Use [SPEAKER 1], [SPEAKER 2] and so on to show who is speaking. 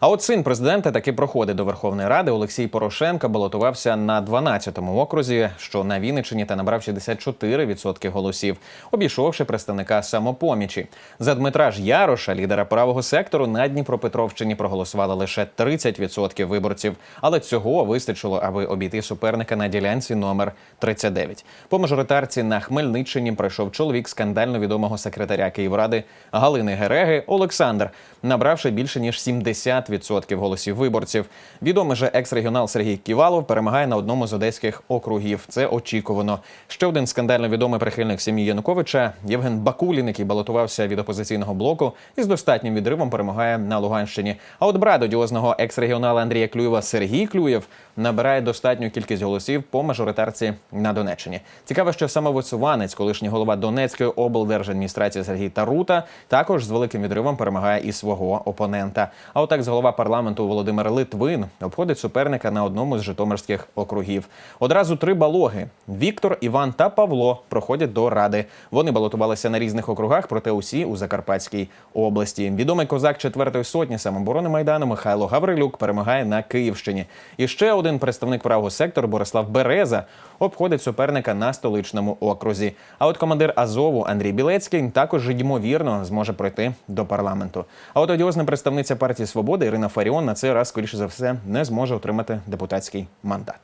[SPEAKER 1] А от син президента таки проходить до Верховної Ради. Олексій Порошенко балотувався на 12-му окрузі, що на Вінниччині та набрав 64% голосів, обійшовши представника самопомічі. За Дмитра ж Яроша, лідера правого сектору, на Дніпропетровщині проголосували лише 30% виборців, але цього вистачило, аби обійти суперника на ділянці номер 39. По мажоритарці на Хмельниччині пройшов чоловік скандально відомого секретаря Київради Галини Гереги Олександр, набравши більше ніж 70% голосів виборців. Відомий же екс-регіонал Сергій Ківалов перемагає на одному з одеських округів. Це очікувано. Ще один скандально відомий прихильник сім'ї Януковича Євген Бакулін, який балотувався від опозиційного блоку, із достатнім відривом перемагає на Луганщині. А от брат одіозного екс-регіонала Андрія Клюєва Сергій Клюєв набирає достатню кількість голосів по мажоритарці на Донеччині. Цікаво, що самовисуванець, колишній голова Донецької облдержадміністрації Сергій Тарута, також з великим відривом перемагає і свого опонента. А отак, з голова парламенту Володимир Литвин обходить суперника на одному з житомирських округів. Одразу три балоги: Віктор, Іван та Павло проходять до ради. Вони балотувалися на різних округах, проте усі у Закарпатській області. Відомий козак четвертої сотні самоборони майдану Михайло Гаврилюк перемагає на Київщині. І ще один представник правого сектору Борислав Береза обходить суперника на столичному окрузі. А от командир Азову Андрій Білецький також ймовірно зможе пройти до парламенту. А от одіозна представниця партії Свобода Ірина Фаріон на цей раз, скоріше за все, не зможе отримати депутатський мандат.